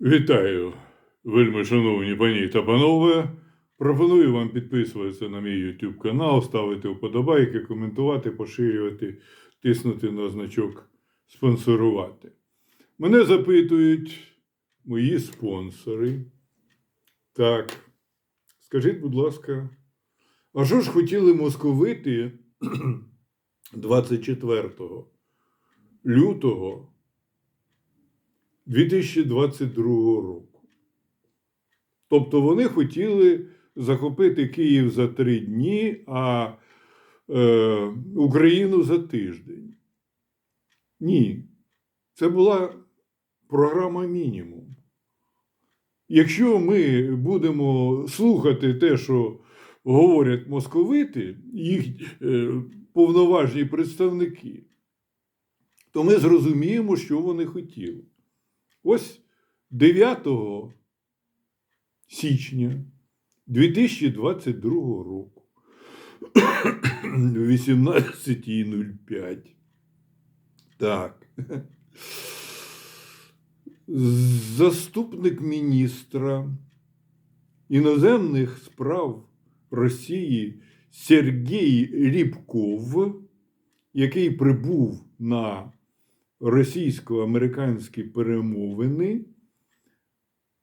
Вітаю, вельми шановні пані та панове. Пропоную вам підписуватися на мій YouTube канал, ставити вподобайки, коментувати, поширювати, тиснути на значок спонсорувати. Мене запитують мої спонсори. Так, скажіть, будь ласка, а що ж хотіли московити 24 лютого 2022 року. Тобто вони хотіли захопити Київ за три дні, а е, Україну за тиждень. Ні. Це була програма мінімум. Якщо ми будемо слухати те, що говорять московити, їх е, повноважні представники, то ми зрозуміємо, що вони хотіли. Ось 9 січня 2022 року о 18.05. Так. Заступник міністра іноземних справ Росії Сергій Рібков, який прибув на російсько-американські перемовини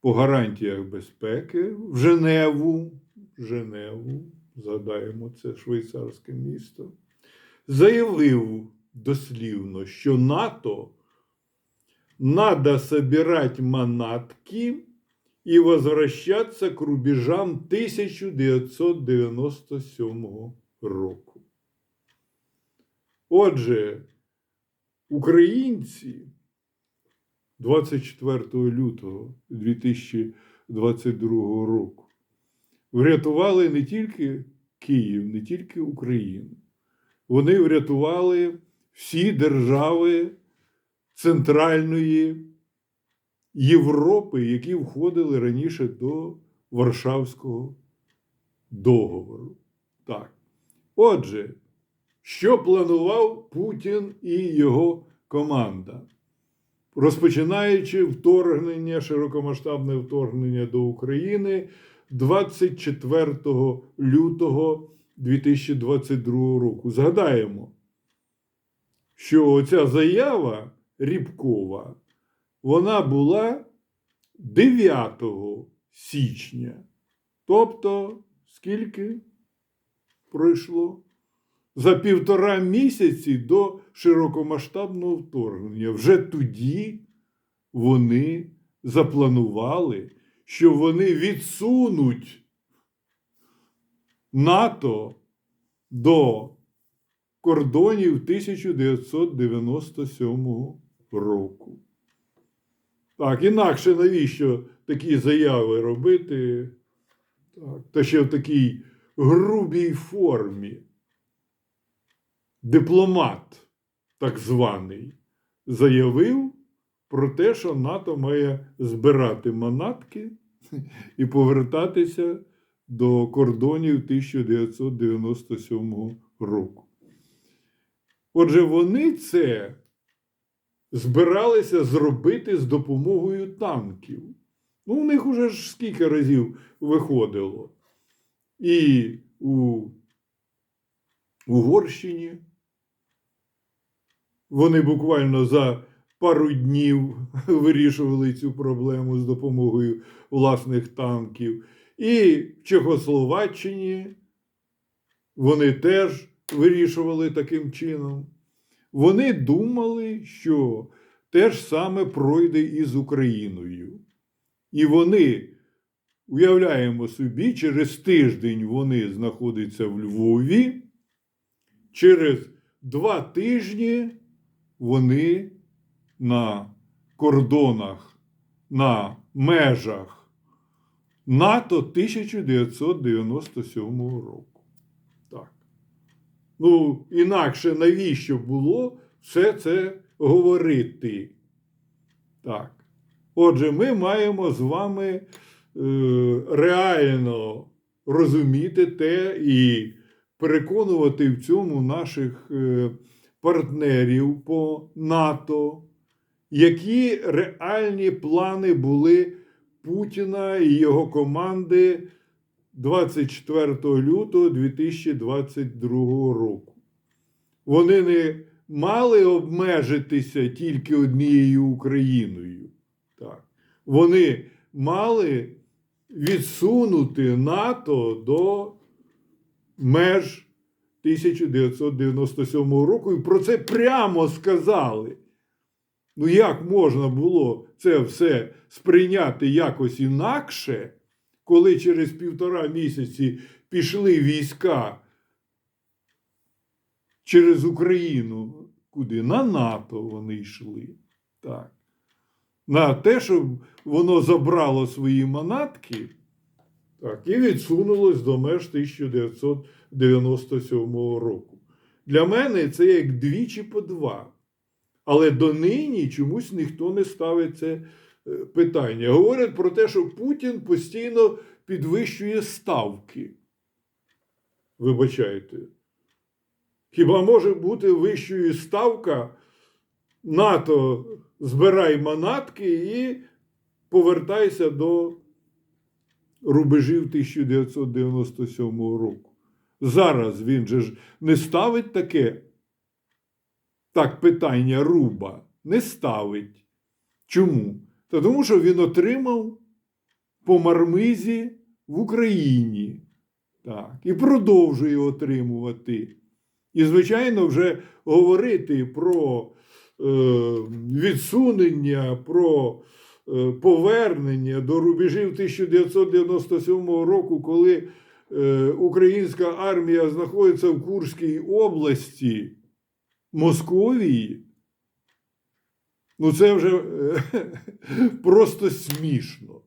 по гарантіях безпеки в Женеву, Женеву, згадаємо, це швейцарське місто, заявив дослівно, що НАТО надо собирать манатки і возвращаться к рубежам 1997 року. Отже, українці 24 лютого 2022 року врятували не тільки Київ, не тільки Україну. Вони врятували всі держави Центральної Європи, які входили раніше до Варшавського договору. Так. Отже, що планував Путін і його команда, розпочинаючи вторгнення, широкомасштабне вторгнення до України 24 лютого 2022 року. Згадаємо, що оця заява Рібкова, вона була 9 січня. Тобто, скільки пройшло? За півтора місяці до широкомасштабного вторгнення. Вже тоді вони запланували, що вони відсунуть НАТО до кордонів 1997 року. Так, інакше навіщо такі заяви робити? Так, та ще в такій грубій формі. Дипломат, так званий, заявив про те, що НАТО має збирати манатки і повертатися до кордонів 1997 року. Отже, вони це збиралися зробити з допомогою танків. Ну, у них уже ж скільки разів виходило. І у Угорщині вони буквально за пару днів вирішували цю проблему з допомогою власних танків. І в Чехословаччині вони теж вирішували таким чином. Вони думали, що те ж саме пройде і з Україною. І вони, уявляємо собі, через тиждень вони знаходяться в Львові, через два тижні вони на кордонах, на межах НАТО 1997 року. Так. Ну, інакше навіщо було все це говорити? Так. Отже, ми маємо з вами е, реально розуміти те і переконувати в цьому наших е, партнерів по НАТО, які реальні плани були Путіна і його команди 24 лютого 2022 року. Вони не мали обмежитися тільки однією Україною. Так. Вони мали відсунути НАТО до меж 1997 року, і про це прямо сказали. Ну, як можна було це все сприйняти якось інакше, коли через півтора місяці пішли війська через Україну, куди? На НАТО вони йшли. Так. На те, щоб воно забрало свої манатки так, і відсунулось до меж 1997 року. Для мене це як двічі по два. Але донині чомусь ніхто не ставить це е, питання. Говорять про те, що Путін постійно підвищує ставки. Вибачайте. Хіба може бути вищою ставка НАТО збирай манатки і повертайся до рубежів 1997 року. Зараз він же ж не ставить таке так питання руба. Не ставить. Чому? Та тому що він отримав по мармизі в Україні. Так, і продовжує отримувати. І, звичайно, вже говорити про е, відсунення, про е, повернення до рубежів 1997 року, коли українська армія знаходиться в Курській області Московії. Ну, це вже е, просто смішно.